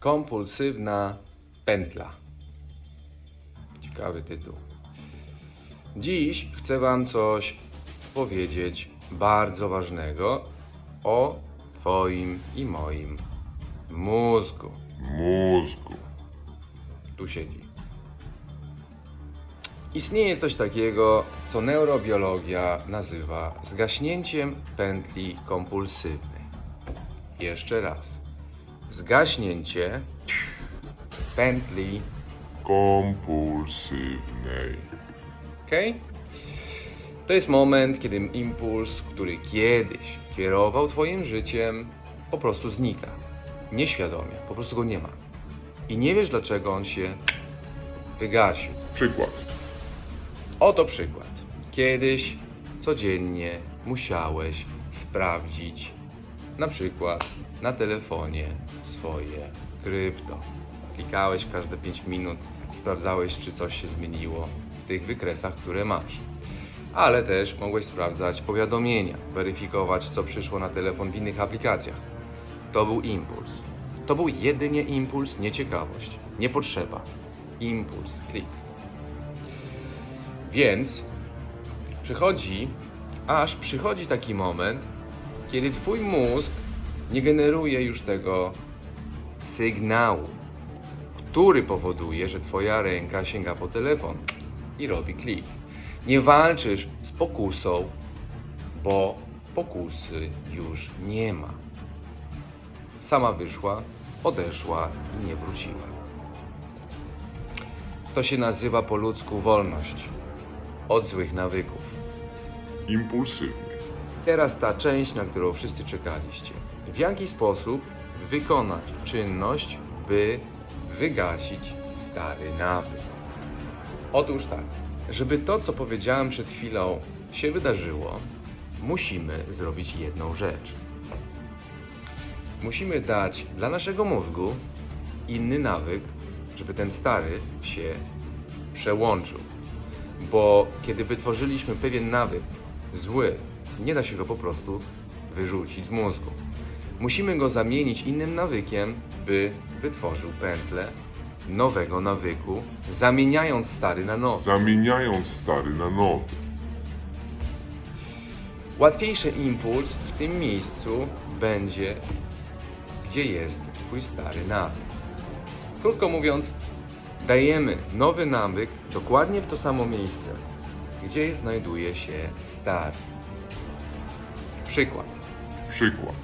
Kompulsywna pętla. Ciekawy tytuł. Dziś chcę Wam coś powiedzieć bardzo ważnego o Twoim i moim mózgu. mózgu. Tu siedzi. Istnieje coś takiego, co neurobiologia nazywa zgaśnięciem pętli kompulsywnej. Jeszcze raz. Zgaśnięcie pętli, Kompulsywnej. ok? To jest moment, kiedy impuls, który kiedyś kierował Twoim życiem, po prostu znika. Nieświadomie, po prostu go nie ma. I nie wiesz, dlaczego on się wygasił. Przykład. Oto przykład. Kiedyś codziennie musiałeś sprawdzić na przykład na telefonie swoje krypto. Klikałeś każde 5 minut, sprawdzałeś, czy coś się zmieniło w tych wykresach, które masz. Ale też mogłeś sprawdzać powiadomienia, weryfikować, co przyszło na telefon w innych aplikacjach. To był impuls. To był jedynie impuls, nie ciekawość, nie potrzeba. Impuls, klik. Więc przychodzi, aż przychodzi taki moment, kiedy twój mózg nie generuje już tego sygnału, który powoduje, że twoja ręka sięga po telefon i robi klik. Nie walczysz z pokusą, bo pokusy już nie ma. Sama wyszła, odeszła i nie wróciła. To się nazywa po ludzku wolność od złych nawyków. Impulsywny. Teraz ta część, na którą wszyscy czekaliście. W jaki sposób wykonać czynność, by wygasić stary nawyk? Otóż tak, żeby to, co powiedziałem przed chwilą, się wydarzyło, musimy zrobić jedną rzecz. Musimy dać dla naszego mózgu inny nawyk, żeby ten stary się przełączył. Bo kiedy wytworzyliśmy pewien nawyk zły, nie da się go po prostu wyrzucić z mózgu. Musimy go zamienić innym nawykiem, by wytworzył pętlę nowego nawyku, zamieniając stary na nowy. Zamieniając stary na nowy. Łatwiejszy impuls w tym miejscu będzie, gdzie jest Twój stary nawyk. Krótko mówiąc, dajemy nowy nawyk dokładnie w to samo miejsce, gdzie znajduje się stary. Przykład. Przykład.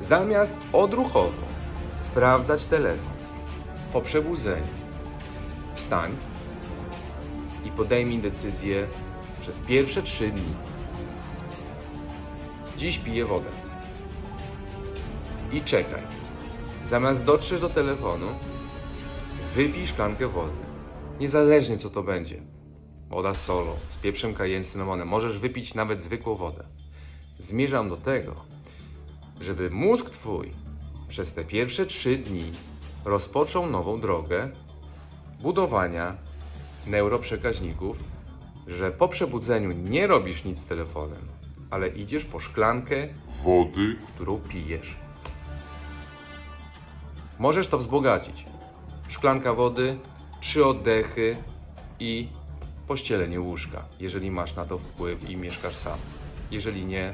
Zamiast odruchowo sprawdzać telefon po przebudzeniu, wstań i podejmij decyzję przez pierwsze trzy dni. Dziś piję wodę. I czekaj. Zamiast dotrzeć do telefonu, wypij szklankę wody. Niezależnie co to będzie. Woda z solą, z pieprzem cayenne, cynamonem. Możesz wypić nawet zwykłą wodę. Zmierzam do tego, żeby mózg Twój przez te pierwsze trzy dni rozpoczął nową drogę budowania neuroprzekaźników, że po przebudzeniu nie robisz nic z telefonem, ale idziesz po szklankę, Wody. którą pijesz. Możesz to wzbogacić. Szklanka wody, trzy oddechy i pościelenie łóżka, jeżeli masz na to wpływ i mieszkasz sam. Jeżeli nie,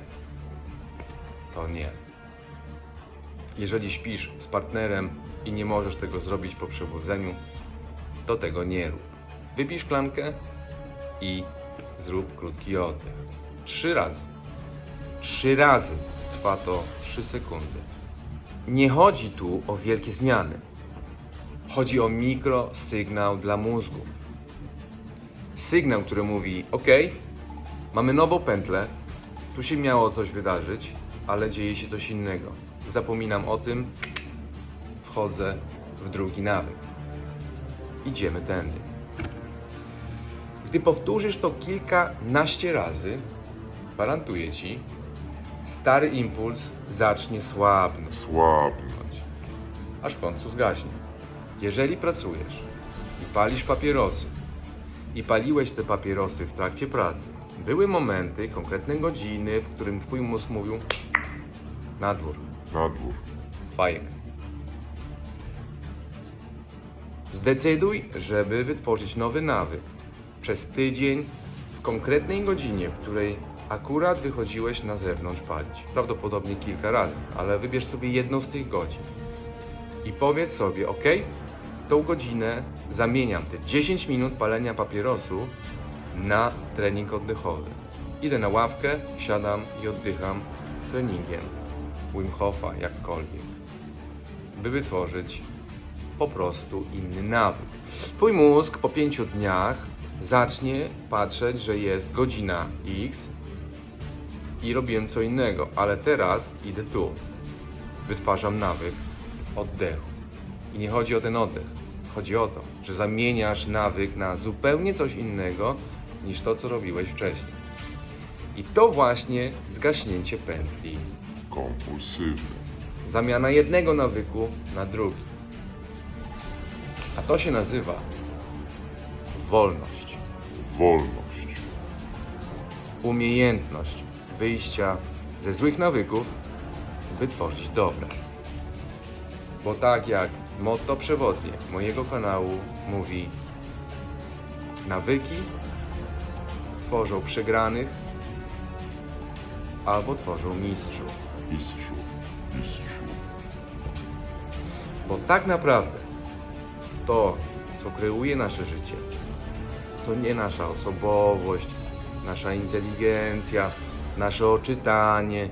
to nie. Jeżeli śpisz z partnerem i nie możesz tego zrobić po przebudzeniu, to tego nie rób. Wypij szklankę i zrób krótki oddech. Trzy razy. Trzy razy trwa to 3 sekundy. Nie chodzi tu o wielkie zmiany. Chodzi o mikrosygnał dla mózgu. Sygnał, który mówi: OK, mamy nową pętlę, tu się miało coś wydarzyć, ale dzieje się coś innego. Zapominam o tym, wchodzę w drugi nawyk. Idziemy tędy. Gdy powtórzysz to kilkanaście razy, gwarantuję ci, stary impuls zacznie słabnąć, Słabnąć. aż w końcu zgaśnie. Jeżeli pracujesz i palisz papierosy i paliłeś te papierosy w trakcie pracy, były momenty, konkretne godziny, w którym twój mózg mówił na dwór, Na dwór. fajek. Zdecyduj, żeby wytworzyć nowy nawyk. Przez tydzień, w konkretnej godzinie, w której akurat wychodziłeś na zewnątrz palić. Prawdopodobnie kilka razy, ale wybierz sobie jedną z tych godzin. I powiedz sobie, ok, tą godzinę zamieniam te 10 minut palenia papierosu na trening oddechowy. Idę na ławkę, siadam i oddycham treningiem Wim Hofa, jakkolwiek, by wytworzyć po prostu inny nawyk. Twój mózg po pięciu dniach zacznie patrzeć, że jest godzina X i robiłem co innego, ale teraz idę tu. Wytwarzam nawyk oddechu. I nie chodzi o ten oddech. Chodzi o to, że zamieniasz nawyk na zupełnie coś innego niż to, co robiłeś wcześniej. I to właśnie zgaśnięcie pętli. Kompulsywny. Zamiana jednego nawyku na drugi. A to się nazywa wolność, Wolność. umiejętność wyjścia ze złych nawyków, by tworzyć dobre. Bo tak jak motto przewodnie mojego kanału mówi: Nawyki tworzą przegranych albo tworzą mistrzów. Mistrzu. Mistrzu. Bo tak naprawdę to, co kreuje nasze życie, to nie nasza osobowość, nasza inteligencja, nasze oczytanie,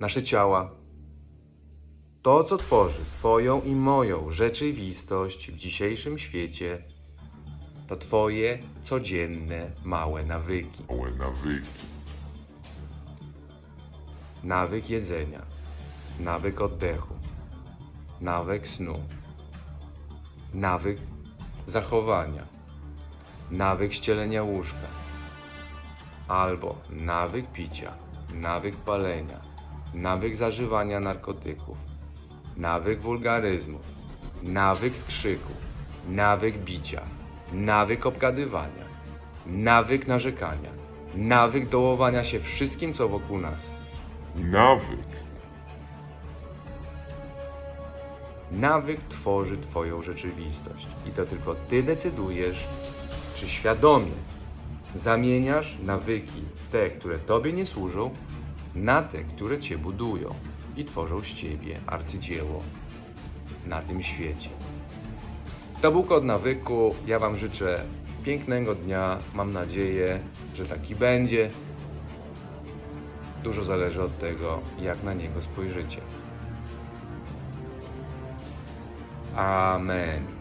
nasze ciała. To, co tworzy Twoją i moją rzeczywistość w dzisiejszym świecie, to Twoje codzienne małe nawyki. Małe nawyki. Nawyk jedzenia, nawyk oddechu, nawyk snu, nawyk zachowania, nawyk ścielenia łóżka, albo nawyk picia, nawyk palenia, nawyk zażywania narkotyków, nawyk wulgaryzmów, nawyk krzyku, nawyk bicia, nawyk obgadywania, nawyk narzekania, nawyk dołowania się wszystkim, co wokół nas. Nawyk. Nawyk tworzy Twoją rzeczywistość i to tylko Ty decydujesz, czy świadomie zamieniasz nawyki, te, które Tobie nie służą, na te, które Cię budują i tworzą z Ciebie arcydzieło na tym świecie. To był Kod Nawyku. Ja Wam życzę pięknego dnia. Mam nadzieję, że taki będzie. Dużo zależy od tego, jak na niego spojrzycie. Amen.